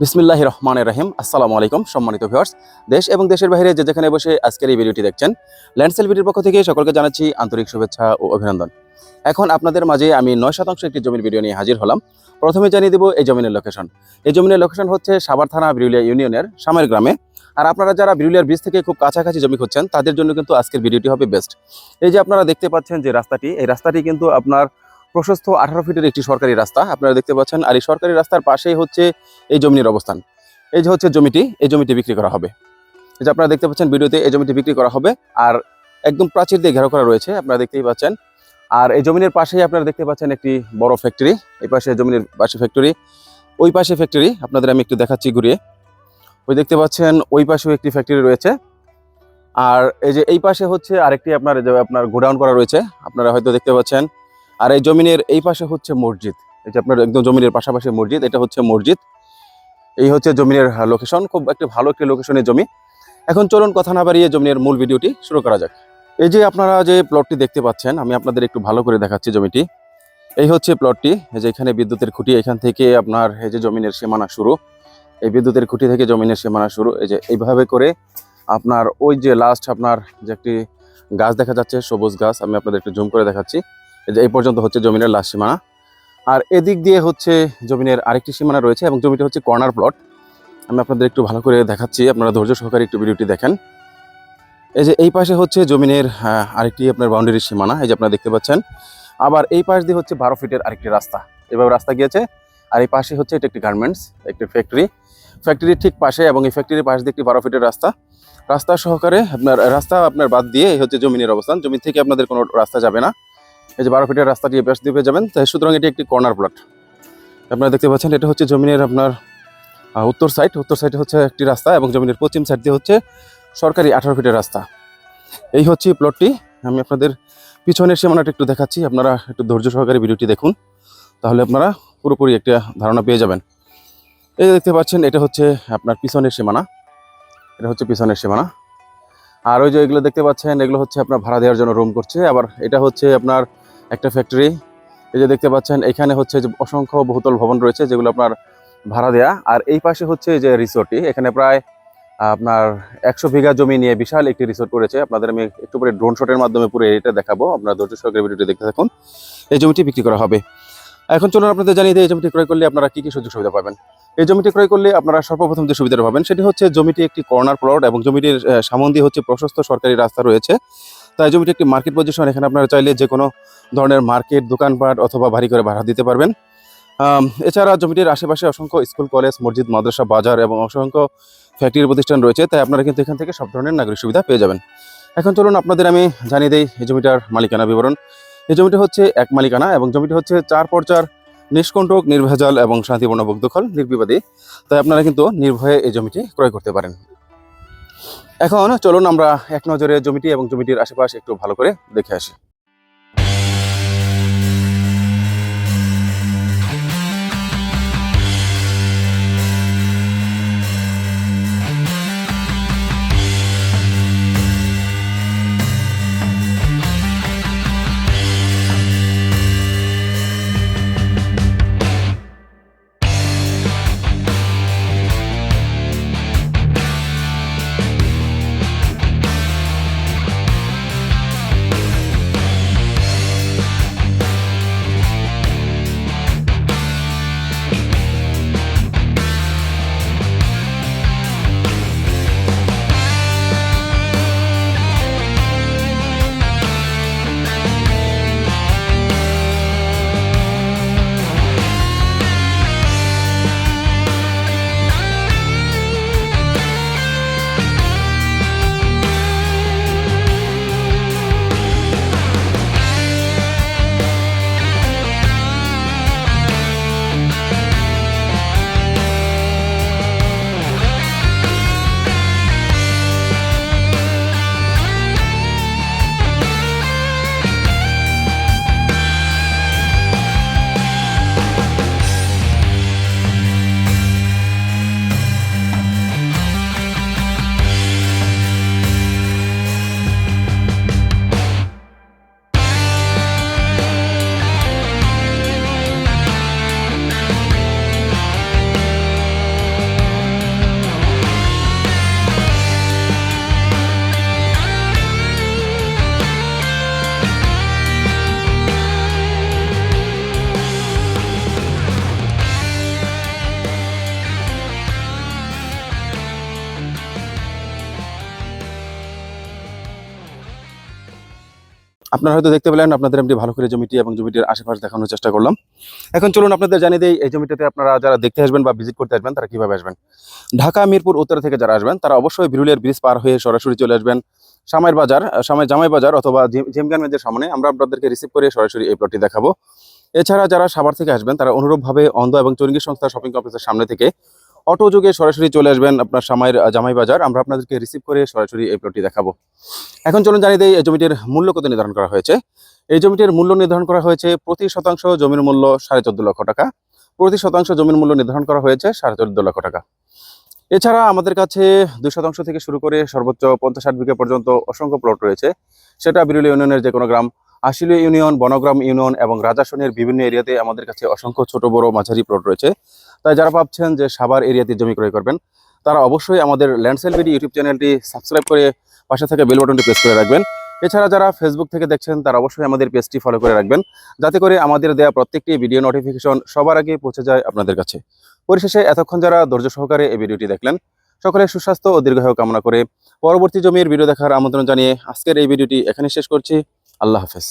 বিসমিল্লাহ রহমান রাহিম। আসসালামু আলাইকুম, সম্মানিত ভিউয়ার্স দেশ এবং দেশের বাইরে যে যেখানে বসে আজকের এই ভিডিওটি দেখছেন ল্যান্ডসেল ভিডিওর পক্ষ থেকে সকলকে জানাচ্ছি আন্তরিক শুভেচ্ছা ও অভিনন্দন। এখন আপনাদের মাঝে আমি নয় শতাংশ একটি জমির ভিডিও নিয়ে হাজির হলাম। প্রথমে জানিয়ে দেব এই জমিনের লোকেশন এই জমিনের লোকেশন হচ্ছে সাভার থানা বিরুলিয়া ইউনিয়নের সামের গ্রামে। আর আপনারা যারা বিরুলিয়ার বীজ থেকে খুব কাছাকাছি জমি খুঁজছেন, তাদের জন্য কিন্তু আজকের ভিডিওটি হবে বেস্ট এই যে আপনারা দেখতে পাচ্ছেন যে রাস্তাটি, এই রাস্তাটি কিন্তু আপনার প্রশস্ত আঠারো ফিটের একটি সরকারি রাস্তা। আপনারা দেখতে পাচ্ছেন, আর এই সরকারি রাস্তার পাশেই হচ্ছে এই জমির অবস্থান। এই যে হচ্ছে জমিটি, এই জমিটি বিক্রি করা হবে। এই যে আপনারা দেখতে পাচ্ছেন, ভিডিওতে এই জমিটি বিক্রি করা হবে, আর একদম প্রাচীর দিয়ে ঘেরাও করা রয়েছে, আপনারা দেখতেই পাচ্ছেন। আর এই জমিনের পাশেই আপনারা দেখতে পাচ্ছেন একটি বড় ফ্যাক্টরি এই পাশে জমিনের পাশে ফ্যাক্টরি ওই পাশে ফ্যাক্টরি আপনাদের আমি একটু দেখাচ্ছি ঘুরিয়ে। ওই দেখতে পাচ্ছেন, ওই পাশেও একটি ফ্যাক্টরি রয়েছে। আর এই যে এই পাশে হচ্ছে আরেকটি আপনার আপনার গোডাউন করা রয়েছে, আপনারা হয়তো দেখতে পাচ্ছেন আর এই জমিনের এই পাশে হচ্ছে মসজিদ। এই যে আপনার একদম জমিনের পাশাপাশি মসজিদ, এটা হচ্ছে মসজিদ। এই হচ্ছে জমিনের লোকেশন খুব একটি ভালো একটি লোকেশনের জমি। এখন চলুন কথা না বাড়িয়ে জমিনের মূল ভিডিওটি শুরু করা যাক। এই যে আপনারা যে প্লটটি দেখতে পাচ্ছেন, আমি আপনাদের একটু ভালো করে দেখাচ্ছি জমিটি। এই হচ্ছে প্লটটি যে এখানে বিদ্যুতের খুঁটি, এখান থেকে আপনার এই যে জমিনের সীমানা শুরু। এই বিদ্যুতের খুঁটি থেকে জমিনের সীমানা শুরু। এই যে এইভাবে করে আপনার ওই যে লাস্ট আপনার যে একটি গাছ দেখা যাচ্ছে, সবুজ গাছ, আমি আপনাদের একটু জুম করে দেখাচ্ছি। এই পর্যন্ত হচ্ছে জমিনের লাস্ট সীমানা। আর এদিক দিয়ে হচ্ছে জমিনের আরেকটি সীমানা রয়েছে এবং জমিটা হচ্ছে কর্নার প্লট আমি আপনাদের একটু ভালো করে দেখাচ্ছি, আপনারা ধৈর্য সহকারে একটু ভিডিওটি দেখেন। এই যে এই পাশে হচ্ছে জমিনের আরেকটি আপনার বাউন্ডারির সীমানা, এই যে আপনারা দেখতে পাচ্ছেন। আবার এই পাশ দিয়ে হচ্ছে বারো ফিটের আরেকটি রাস্তা। এভাবে রাস্তা গিয়েছে। আর এই পাশে হচ্ছে এটা একটি গার্মেন্টস একটি ফ্যাক্টরি ফ্যাক্টরির ঠিক পাশে এবং এই ফ্যাক্টরির পাশ দিয়ে একটি বারো ফিটের রাস্তা। রাস্তা সহকারে আপনার, রাস্তা আপনার বাদ দিয়ে হচ্ছে জমিনের অবস্থান। জমি থেকে আপনাদের কোনো রাস্তা যাবে না। এই যে বারো ফিটের রাস্তাটি এই পাশ দিয়ে যাবেন তাই সুতরাং এটি একটি কর্নার প্লট আপনারা দেখতে পাচ্ছেন, এটা হচ্ছে জমিনের আপনার উত্তর সাইড উত্তর সাইডে হচ্ছে একটি রাস্তা এবং জমিনের পশ্চিম সাইড দিয়ে হচ্ছে সরকারি আঠারো ফিটের রাস্তা। এই হচ্ছে প্লটটি আমি আপনাদের পিছনের সীমানাটা একটু দেখাচ্ছি, আপনারা একটু ধৈর্য সহকারে ভিডিওটি দেখুন, তাহলে আপনারা পুরোপুরি একটা ধারণা পেয়ে যাবেন। এই দেখতে পাচ্ছেন, এটা হচ্ছে আপনার পিছনের সীমানা, এটা হচ্ছে পিছনের সীমানা। আর ওই যে এগুলো দেখতে পাচ্ছেন, এগুলো হচ্ছে আপনার ভাড়া দেওয়ার জন্য রুম করছে, আবার এটা হচ্ছে আপনার একটা ফ্যাক্টরি এই যে দেখতে পাচ্ছেন, এখানে হচ্ছে যে অসংখ্য বহুতল ভবন রয়েছে যেগুলো আপনার ভাড়া দেয়া। আর এই পাশে হচ্ছে যে রিসোর্টটি, এখানে প্রায়, আপনার একশো বিঘা জমি নিয়ে বিশাল একটি রিসোর্ট করেছে। আপনাদের আমি একটু পরে ড্রোন শটের মাধ্যমে পুরো এটা দেখাবো। আপনার ধৈর্য সহকারে ভিডিওটি দেখতে থাকুন। এই জমিটি বিক্রি করা হবে। এখন চলুন আপনাদের জানিয়ে দিই, এই জমিটি ক্রয় করলে আপনারা কি কি সুযোগ সুবিধা পাবেন? এই জমিটি ক্রয় করলে আপনারা সর্বপ্রথম যে সুবিধাটা পাবেন, সেটি হচ্ছে জমিটি একটি কর্নার প্লট এবং জমিটির সামন দিয়ে হচ্ছে প্রশস্ত সরকারি রাস্তা রয়েছে। তাই জমিটি একটি মার্কেট পজিশন এখানে আপনারা চাইলে যে কোনো ধরনের মার্কেট দোকানপাট অথবা ভারী করে ভাড়া দিতে পারবেন। এছাড়া জমিটির আশেপাশে অসংখ্য স্কুল কলেজ মসজিদ, মাদ্রাসা, বাজার এবং অসংখ্য ফ্যাক্টরি প্রতিষ্ঠান রয়েছে, তাই আপনারা কিন্তু এখান থেকে সব ধরনের নাগরিক সুবিধা পেয়ে যাবেন। এখন চলুন আপনাদের আমি জানিয়ে দিই এই জমিটার মালিকানা বিবরণ। এই জমিটি হচ্ছে এক মালিকানা এবং জমিটি হচ্ছে চার পর্চার নিষ্কণ্টক, নির্ভেজাল এবং শান্তিপূর্ণ দখল নির্বিবাদী। তাই আপনারা কিন্তু নির্ভয়ে এই জমিটি ক্রয় করতে পারেন। এখন চলুন আমরা এক নজরে জমিটি এবং জমিটির আশেপাশে একটু ভালো করে দেখে আসি। আপনারা হয়তো দেখতে পেলেন, আপনাদের এমনি ভালো করে জমিটি এবং জমিটির আশেপাশে দেখানোর চেষ্টা করলাম। এখন চলুন আপনাদের জানিয়ে দিই, এই জমিটাতে আপনারা যারা দেখতে আসবেন বা ভিজিট করতে আসবেন, তারা কীভাবে আসবেন? ঢাকা, মিরপুর, উত্তর থেকে যারা আসবেন, তারা অবশ্যই বিরুলিয়ার ব্রিজ পার হয়ে সরাসরি চলে আসবেন। সামাইর বাজার সামাই জামাই বাজার অথবা জিমগানগঞ্জের সামনে আমরা আপনাদেরকে রিসিভ করে সরাসরি এই প্লটটি দেখাবো। এছাড়া যারা সাভার থেকে আসবেন, তারা অনুরূপভাবে অন্ধ এবং চরঙ্গী সংস্থা শপিং কমপ্লেক্সের সামনে থেকে অটো যোগে সরাসরি চলে আসবেন আপনার সামাইয়ের জামাই বাজার আমরা আপনাদেরকে রিসিভ করে সরাসরি এই প্লটটি দেখাবো। এখন চলুন জানিয়ে দিই, এই জমিটির মূল্য কত নির্ধারণ করা হয়েছে। এই জমিটির মূল্য নির্ধারণ করা হয়েছে প্রতি শতাংশ জমির মূল্য সাড়ে চোদ্দ লক্ষ টাকা। প্রতি শতাংশ জমির মূল্য নির্ধারণ করা হয়েছে সাড়ে চোদ্দ লক্ষ টাকা। এছাড়া আমাদের কাছে দুই শতাংশ থেকে শুরু করে সর্বোচ্চ পঞ্চাশ ষাট বিঘা পর্যন্ত অসংখ্য প্লট রয়েছে। সেটা বিরুলি ইউনিয়নের যে কোনো গ্রাম আশিলিয়া ইউনিয়ন, বনগ্রাম ইউনিয়ন এবং রাজাসনের বিভিন্ন এরিয়াতে আমাদের কাছে অসংখ্য ছোট, বড় মাঝারি প্লট রয়েছে। তাই যারা ভাবছেন যে সাভার এরিয়াতে জমি ক্রয় করবেন, তারা অবশ্যই আমাদের ল্যান্ডসেল বিডি ইউটিউব চ্যানেলটি সাবস্ক্রাইব করে পাশে থেকে বেল বাটনটি প্রেস করে রাখবেন। এছাড়া যারা ফেসবুক থেকে দেখছেন, তারা অবশ্যই আমাদের পেজটি ফলো করে রাখবেন, যাতে করে আমাদের দেওয়া প্রত্যেকটি ভিডিও নোটিফিকেশন সবার আগে পৌঁছে যায় আপনাদের কাছে। পরিশেষে এতক্ষণ যারা ধৈর্য সহকারে এই ভিডিওটি দেখলেন, সকলের সুস্বাস্থ্য ও দীর্ঘায়ু কামনা করে পরবর্তী জমির ভিডিও দেখার আমন্ত্রণ জানিয়ে আজকের এই ভিডিওটি এখানে শেষ করছি। আল্লাহ হাফেজ